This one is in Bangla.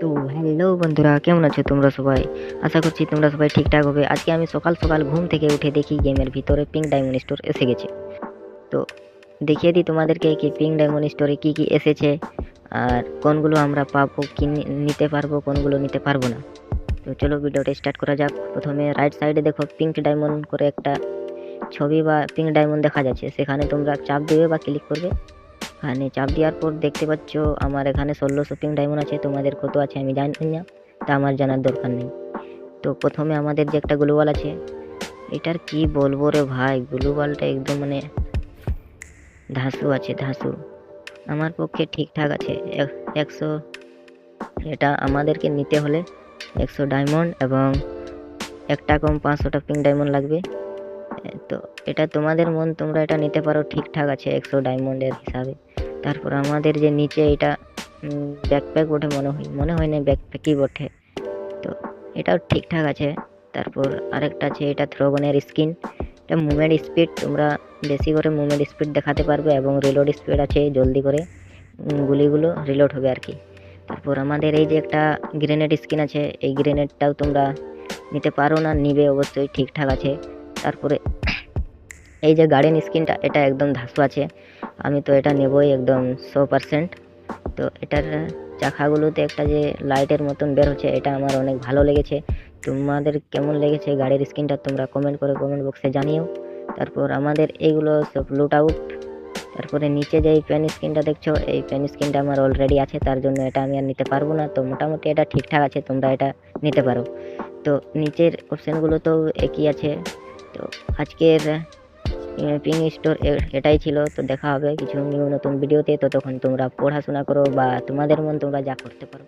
তো হ্যালো বন্ধুরা, কেমন আছো তোমরা সবাই? আশা করছি তোমরা সবাই ঠিকঠাক হবে। আজকে আমি সকাল সকাল ঘুম থেকে উঠে দেখি গেমের ভিতরে পিঙ্ক ডায়মন্ড স্টোর এসে গেছে। তো দেখিয়ে দিই তোমাদেরকে কি পিঙ্ক ডায়মন্ড স্টোরে কি কি এসেছে, আর কোনগুলো আমরা পাবো, কি নিতে পারব, কোনগুলো নিতে পারব না। তো চলো ভিডিওটা স্টার্ট করা যাক। প্রথমে রাইট সাইডে দেখো পিঙ্ক ডায়মন্ড করে একটা ছবি বা পিঙ্ক ডায়মন্ড দেখা যাচ্ছে। সেখানে তোমরা চাপ দেবে বা ক্লিক করবে। এখানে চাপ দেওয়ার পর দেখতে পাচ্ছ আমার এখানে ষোলো পিঙ্ক ডায়মন্ড আছে, তোমাদের কত আছে আমি জানি না, তা আমার জানার দরকার নেই। তো প্রথমে আমাদের যে একটা গ্লোবাল আছে, এটার কি বলব রে ভাই? গ্লোবালটা একদম মানে ধাসু আছে ধাসু আমার পক্ষে ঠিকঠাক আছে। এক- একশো, এটা আমাদেরকে নিতে হলে একশো ডায়মন্ড এবং একটা কম পাঁচশোটা পিঙ্ক ডায়মন্ড লাগবে। তো এটা তোমাদের মন, তোমরা এটা নিতে পারো, ঠিকঠাক আছে একশো ডায়মন্ডের হিসাবে। তারপর আমাদের যে নিচে এটা ব্যাকপ্যাক বটে মনে হয় মনে হয় না ব্যাকপ্যাকই বটে। তো এটাও ঠিকঠাক আছে। তারপর আরেকটা আছে, এটা থ্রোবনের স্কিন এটা মুভমেন্ট স্পিড তোমরা বেশি করে মুভমেন্ট স্পিড দেখাতে পারবে এবং রিলোড স্পিড আছে জলদি করে গুলিগুলো রিলোড হবে আর কি। তারপর আমাদের এই যে একটা গ্রেনেড স্কিন আছে, এই গ্রেনেডটাও তোমরা নিতে পারো না, নিবে অবশ্যই, ঠিকঠাক আছে। তারপরে এই যে গার্ডেন স্কিনটা এটা একদম ধাসু আছে। আমি তো এটা নেবই একদম শো পার্সেন্ট। তো এটার চাকাগুলোতে একটা যে লাইটের মতন বের হচ্ছে, এটা আমার অনেক ভালো লেগেছে। তোমাদের কেমন লেগেছে গাড়ির স্ক্রিনটা তোমরা কমেন্ট করে কমেন্ট বক্সে জানিও। তারপর আমাদের এইগুলো সব লুট আউট তারপরে নিচে যে এই পেন স্ক্রিনটা দেখছ, এই পেন স্ক্রিনটা আমার অলরেডি আছে, তার জন্য এটা আমি আর নিতে পারব না। তো মোটামুটি এটা ঠিকঠাক আছে, তোমরা এটা নিতে পারো। তো নিচের অপশানগুলো তো একই আছে। তো আজকের পিং স্টোর এটাই ছিল। তো দেখা হবে কিছু নিউ নতুন ভিডিওতে তো। তখন তোমরা পড়াশোনা করো বা তোমাদের মন তোমরা যা করতে পারো।